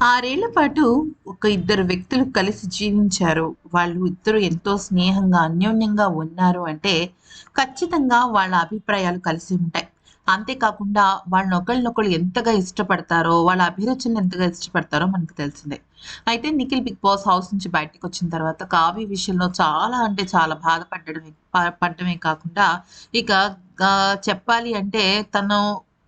ఆరేళ్ళ పాటు ఒక ఇద్దరు వ్యక్తులు కలిసి జీవించారు. వాళ్ళు ఇద్దరు ఎంతో స్నేహంగా, అన్యోన్యంగా ఉన్నారు అంటే, ఖచ్చితంగా వాళ్ళ అభిప్రాయాలు కలిసి ఉంటాయి. అంతేకాకుండా వాళ్ళని ఒకళ్ళనొకళ్ళు ఎంతగా ఇష్టపడతారో, వాళ్ళ అభిరుచులను ఎంతగా ఇష్టపడతారో మనకు తెలిసిందే. అయితే నిఖిల్ 'బిగ్ బాస్' హౌస్ నుంచి బయటికొచ్చిన తర్వాత కావ్య విషయంలో చాలా అంటే చాలా బాధపడ్డమే పడ్డమే కాకుండా ఇక చెప్పాలి అంటే తను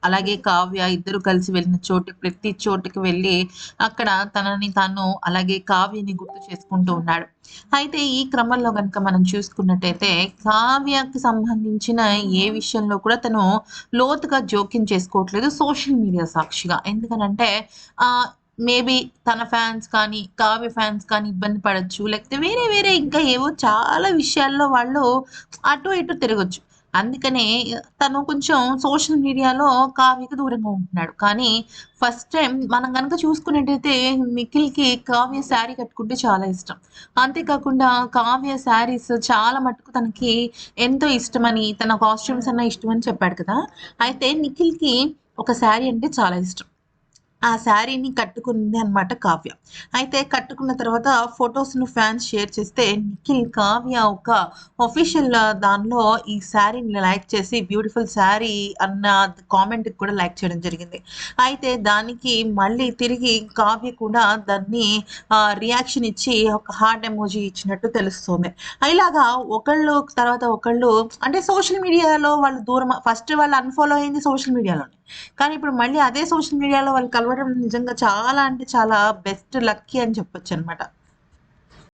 అలాగే కావ్య ఇద్దరు కలిసి వెళ్ళిన చోటు ప్రతి చోటుకి వెళ్ళి అక్కడ తనని తాను అలాగే కావ్యని గుర్తు చేసుకుంటూ ఉన్నాడు. అయితే ఈ క్రమంలో గనుక మనం చూసుకున్నట్టయితే కావ్యకి సంబంధించిన ఏ విషయంలో కూడా తను లోతుగా జోక్యం చేసుకోవట్లేదు సోషల్ మీడియా సాక్షిగా. ఎందుకనంటే ఆ మేబీ తన ఫ్యాన్స్ కానీ, కావ్య ఫ్యాన్స్ కానీ ఇబ్బంది పడచ్చు లేకపోతే వేరే వేరే ఇంకా ఏవో చాలా విషయాల్లో వాళ్ళు అటు ఇటు తిరగొచ్చు. అందుకనే తను కొంచెం సోషల్ మీడియాలో కావ్యకి దూరంగా ఉంటున్నాడు. కానీ ఫస్ట్ టైం మనం కనుక చూసుకున్నట్టయితే నిఖిల్‌కి కావ్య శారీ కట్టుకుంటే చాలా ఇష్టం. అంతేకాకుండా కావ్య శారీస్ చాలా మటుకు తనకి ఎంతో ఇష్టమని, తన కాస్ట్యూమ్స్ అన్నా ఇష్టమని చెప్పాడు కదా! అయితే నిఖిల్‌కి ఒక శారీ అంటే చాలా ఇష్టం. ఆ శారీని కట్టుకుంది అనమాట కావ్య. అయితే కట్టుకున్న తర్వాత ఫోటోస్‌ను ఫ్యాన్స్ షేర్ చేస్తే నిఖిల్ కావ్య ఒక ఒఫీషియల్ దానిలో ఈ శారీని లైక్ చేసి బ్యూటిఫుల్ శారీ అన్న కామెంట్‌కి కూడా లైక్ చేయడం జరిగింది. అయితే దానికి మళ్ళీ తిరిగి కావ్య కూడా దాన్ని రియాక్షన్ ఇచ్చి ఒక హార్ట్ ఎమోజి ఇచ్చినట్టు తెలుస్తుంది ఇలాగా ఒకళ్ళు తర్వాత ఒకళ్ళు అంటే సోషల్ మీడియాలో వాళ్ళు దూరం ఫస్ట్ వాళ్ళు అన్‌ఫాలో అయింది సోషల్ మీడియాలోనే. కానీ ఇప్పుడు మళ్ళీ అదే సోషల్ మీడియాలో వాళ్ళు కలవడం నిజంగా చాలా అంటే చాలా బెస్ట్ లక్కీ అని చెప్పొచ్చనమాట.